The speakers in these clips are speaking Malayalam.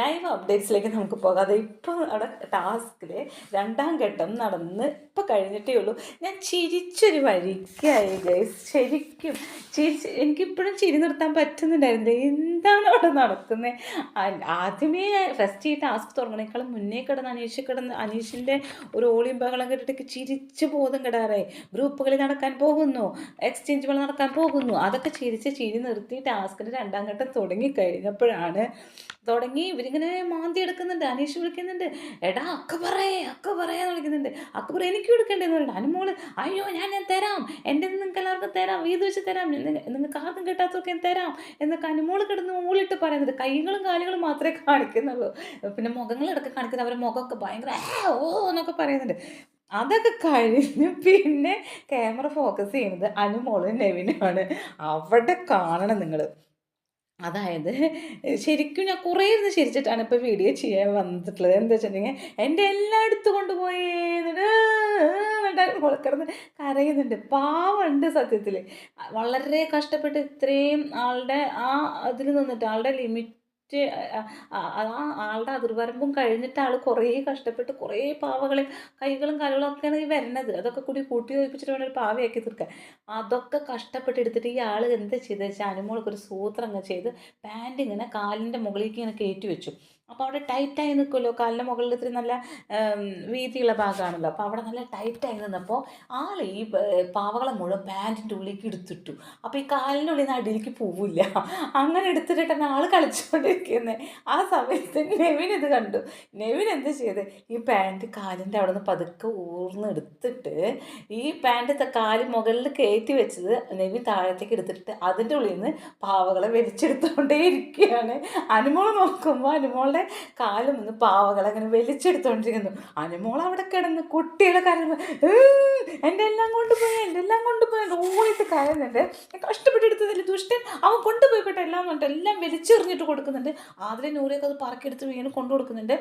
live അപ്ഡേറ്റ്സിലേക്ക് നമുക്ക് പോകാതെ ഇപ്പോൾ അവിടെ ടാസ്കിൽ രണ്ടാം ഘട്ടം നടന്ന് ഇപ്പോൾ കഴിഞ്ഞിട്ടേ ഉള്ളൂ. ഞാൻ ചിരിച്ചൊരു വഴിക്കായി ഗൈസ്. ശരിക്കും ചിരിച്ച് എനിക്കിപ്പോഴും ചിരി നിർത്താൻ പറ്റുന്നുണ്ടായിരുന്നില്ല. എന്താണ് അവിടെ നടക്കുന്നത് ആദ്യമേ ഫസ്റ്റ് ഈ ടാസ്ക് തുടങ്ങണേക്കാളും മുന്നേ കിടന്ന് അനീഷ് കിടന്ന് അനീഷിന്റെ ഒരു ഓളിയും ബഹളം കേട്ടിട്ട് ചിരിച്ച് ബോധം കിടാറായി. ഗ്രൂപ്പുകളിൽ നടക്കാൻ പോകുന്നു എക്സ്ചേഞ്ചുകൾ നടക്കാൻ പോകുന്നു. അതൊക്കെ ചിരിച്ച് ചിരി നിർത്തി ടാസ്കിന്റെ രണ്ടാം ഘട്ടം തുടങ്ങി കഴിഞ്ഞപ്പോഴാണ് തുടങ്ങി ഇവരിങ്ങനെ മാന്തി എടുക്കുന്നുണ്ട് അനീഷ് വിളിക്കുന്നുണ്ട്. എടാ അക്ക പറയേ അക്ക പറയാന്ന് വിളിക്കുന്നുണ്ട്. അക്ക പറ എനിക്ക് കൊടുക്കേണ്ടതെന്ന് പറയുന്നത് അനുമോൾ അയ്യോ ഞാൻ ഞാൻ തരാം. എന്റെ നിങ്ങൾക്ക് എല്ലാവർക്കും തരാം. വീത് വെച്ച് തരാം. നിങ്ങ- നിങ്ങൾക്ക് ആർക്കും കിട്ടാത്തതൊക്കെ ഞാൻ തരാം. എന്നൊക്കെ അനുമോൾ കിടന്ന് മൂളിട്ട് പറയുന്നത് കൈകളും കാലുകളും മാത്രമേ കാണിക്കുന്നുള്ളൂ. പിന്നെ മുഖങ്ങളിടക്ക് കാണിക്കുന്നത് അവരുടെ മുഖമൊക്കെ ഭയങ്കര ഓ എന്നൊക്കെ പറയുന്നുണ്ട്. അതൊക്കെ കഴിഞ്ഞ് പിന്നെ ക്യാമറ ഫോക്കസ് ചെയ്യുന്നത് അനുമോളും നെവിനുമാണ്. അവിടെ കാണണം നിങ്ങൾ അതായത് ശരിക്കും ഞാൻ കുറേ ഇരുന്ന് ശരിച്ചിട്ടാണ് ഇപ്പോൾ വീഡിയോ ചെയ്യാൻ വന്നിട്ടുള്ളത്. എന്താ വെച്ചിട്ടുണ്ടെങ്കിൽ എന്റെ എല്ലാം എടുത്തു കൊണ്ടുപോയി എന്നിട്ട് എന്നിട്ട് മോളെ കിടന്ന് കരയുന്നുണ്ട്. പാവമുണ്ട് സത്യത്തിൽ വളരെ കഷ്ടപ്പെട്ട് ഇത്രയും ആളുടെ ആ അതിൽ നിന്നിട്ട് ആളുടെ ലിമിറ്റ് ആ ആളുടെ അതിർവരമ്പും കഴിഞ്ഞിട്ട് ആൾ കുറേ കഷ്ടപ്പെട്ട് കുറേ പാവകളെ കൈകളും കാലുകളും ഒക്കെയാണ് ഈ വരുന്നത് അതൊക്കെ കൂടി കൂട്ടി ഒഴിപ്പിച്ചിട്ട് വേണം ഒരു പാവയാക്കി തീർക്കാൻ. അതൊക്കെ കഷ്ടപ്പെട്ട് എടുത്തിട്ട് ഈ ആൾ എന്താ ചെയ്തത് വെച്ചാൽ അനുമോൾക്ക് ഒരു സൂത്രം ചെയ്ത് പാന്റ് ഇങ്ങനെ കാലിന്റെ മുകളിലേക്ക് ഇങ്ങനെ കയറ്റി വെച്ചു. അപ്പോൾ അവിടെ ടൈറ്റായി നിൽക്കുമല്ലോ കാലിന്റെ മുകളിൽ ഇത്തിരി നല്ല വീതിയുള്ള ഭാഗമാണല്ലോ. അപ്പോൾ അവിടെ നല്ല ടൈറ്റായി നിന്നപ്പോൾ ആൾ ഈ പാവകളെ മുഴുവൻ പാന്റിന്റെ ഉള്ളിലേക്ക് എടുത്തിട്ടു. അപ്പോൾ ഈ കാലിന്റെ ഉള്ളിൽ നിന്ന് അടിയിലേക്ക് പോവില്ല. അങ്ങനെ എടുത്തിട്ടാണ് ആൾ കളിച്ചുകൊണ്ടിരിക്കുന്നത് ആ സമയത്ത് നെവിൻ ഇത് കണ്ടു. നെവിൻ എന്ത് ചെയ്ത്? ഈ പാന്റ് കാലിന്റെ അവിടെ നിന്ന് പതുക്കെ ഊർന്ന് എടുത്തിട്ട് ഈ പാന്റ് കാൽ മുകളിൽ കയറ്റി വെച്ചത് നെവിൻ താഴത്തേക്ക് എടുത്തിട്ട് അതിന്റെ ഉള്ളിൽ നിന്ന് പാവകളെ വലിച്ചെടുത്തുകൊണ്ടേ ഇരിക്കുകയാണ്. അനുമോൾ നോക്കുമ്പോൾ അനുമോളുടെ കാലിൽ ഒന്ന് പാവകൾ അങ്ങനെ വലിച്ചെടുത്തോണ്ടിരിക്കുന്നു. അനുമോൾ അവിടെ കിടന്ന് കുട്ടികളെ കരഞ്ഞു എന്റെ എല്ലാം കൊണ്ടുപോയി എന്റെ എല്ലാം കൊണ്ടുപോയി ഓടിയിട്ട് കരയുന്നുണ്ട്. കഷ്ടപ്പെട്ടെടുത്തതിൽ ദുഷ്ടൻ അവൻ കൊണ്ടുപോയിക്കോട്ടെ എല്ലാം എല്ലാം വലിച്ചെറിഞ്ഞിട്ട് കൊടുക്കുന്നുണ്ട്. ആദ്യം നൂറിയൊക്കെ അത് പറക്കെടുത്ത് വീണ് കൊണ്ടു കൊടുക്കുന്നുണ്ട്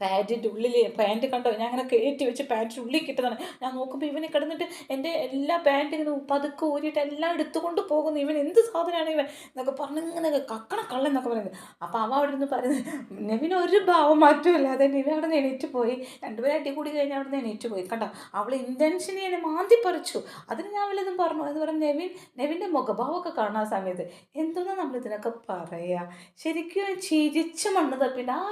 പാന്റിന്റെ ഉള്ളിൽ പാന്റ് കണ്ടോ? ഞാൻ അങ്ങനെ കയറ്റി വെച്ച് പാന്റിന്റെ ഉള്ളിൽ കിട്ടുന്നതാണ്. ഞാൻ നോക്കുമ്പോൾ ഇവനെ കിടന്നിട്ട് എന്റെ എല്ലാ പാന്റ് ഇങ്ങനെ പതുക്കെ ഊരിയിട്ട് എല്ലാം എടുത്തുകൊണ്ട് പോകുന്നു. ഇവൻ എന്ത് സാധനമാണ് ഇവൻ എന്നൊക്കെ പറഞ്ഞ് ഇങ്ങനെ കക്കണ കള്ളൻ എന്നൊക്കെ പറയുന്നത്. അപ്പോൾ അവ അവിടെ നിന്ന് പറയുന്നത് നെവിന് ഒരു ഭാവം മാറ്റമില്ലാതെ നിവ അവിടെ നിന്ന് എണീറ്റ് പോയി. രണ്ടുപേരും അടി കൂടി കഴിഞ്ഞ് അവിടെ നിന്ന് എണീറ്റ് പോയി. കണ്ടോ? അവൾ ഇന്റൻഷനെ എന്നെ മാന്തി പറിച്ചു. അതിന് ഞാൻ വല്ലതും പറഞ്ഞു. എന്ന് പറഞ്ഞാൽ നെവിൻ നെവിന്റെ മുഖഭാവമൊക്കെ കാണുന്ന സമയത്ത് എന്തോന്നാ നമ്മൾ ഇതിനൊക്കെ പറയുക ശരിക്കും ചിരിച്ച് മണ്ണ് തപ്പിന്റെ ആ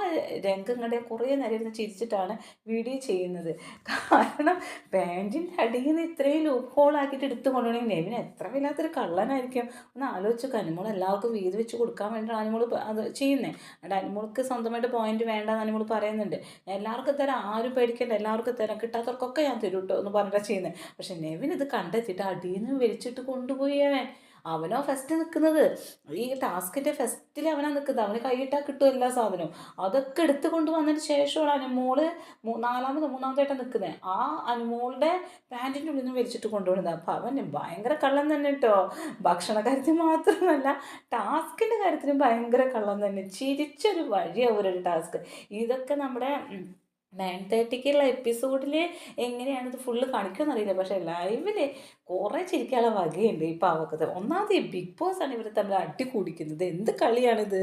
രംഗങ്ങളുടെ കുറേ നേരം ഇരുന്ന് ചിരിച്ചിട്ടാണ് വീഡിയോ ചെയ്യുന്നത്. കാരണം പാന്റിന്റെ അടിയിൽ നിന്ന് ഇത്രയും ലൂപ്പ് ഹോളാക്കിയിട്ട് എടുത്തു കൊണ്ടുപോകണമെങ്കിൽ നെവിന് എത്ര വല്ലാത്തൊരു കള്ളനായിരിക്കും. ഒന്ന് ആലോചിച്ചു അനുമോൾ എല്ലാവർക്കും വീതി വെച്ച് കൊടുക്കാൻ വേണ്ടിയിട്ടാണ് അനുമോൾ അത് ചെയ്യുന്നത് അതുകൊണ്ട് അനുമോൾക്ക് സ്വന്തമായിട്ട് പോയിന്റ് വേണ്ടെന്ന് അനുമോൾ പറയുന്നുണ്ട്. എല്ലാവർക്കും തരാം ആരും പേടിക്കേണ്ട എല്ലാവർക്കും തരാം. കിട്ടാത്തവർക്കൊക്കെ ഞാൻ തരും എന്ന് പറഞ്ഞിട്ടാണ് ചെയ്യുന്നത് പക്ഷേ നെവിൻ ഇത് കണ്ടെത്തിയിട്ട് അടിയിൽ നിന്ന് വലിച്ചിട്ട് കൊണ്ടുപോയി അവൻ. അവനോ ഫസ്റ്റ് നിൽക്കുന്നത് ഈ ടാസ്കിന്റെ ഫസ്റ്റിൽ അവനാ നിൽക്കുന്നത് അവന് കൈയിട്ടാൽ കിട്ടും എല്ലാ സാധനവും. അതൊക്കെ എടുത്ത് കൊണ്ടുവന്നതിന് ശേഷമാണ് അനുമോൾ നാലാമത് മൂന്നാമതായിട്ടാണ് നിൽക്കുന്നത് ആ അനുമോളുടെ പാന്റിന്റെ ഉള്ളിൽ നിന്ന് വലിച്ചിട്ട് കൊണ്ടുപോകുന്നത് അപ്പോൾ അവൻ ഭയങ്കര കള്ളം തന്നെ കേട്ടോ ഭക്ഷണ കാര്യത്തിൽ മാത്രമല്ല ടാസ്കിന്റെ കാര്യത്തിലും ഭയങ്കര കള്ളം തന്നെ. ചിരിച്ചൊരു വഴിയാവും ഒരു ടാസ്ക് ഇതൊക്കെ നമ്മുടെ നയൻ തേർട്ടിക്കുള്ള എപ്പിസോഡിൽ എങ്ങനെയാണിത് ഫുള്ള് കാണിക്കുമെന്ന് അറിയില്ല പക്ഷേ ലൈവിൽ കുറേ ചിരിക്കാനുള്ള വകയുണ്ട് ഈ പാവക്കത്തെ. ഒന്നാമത് ബിഗ് ബോസ് ആണ് ഇവർ തമ്മിൽ അടി കൂടിക്കുന്നത്. എന്ത് കളിയാണിത്?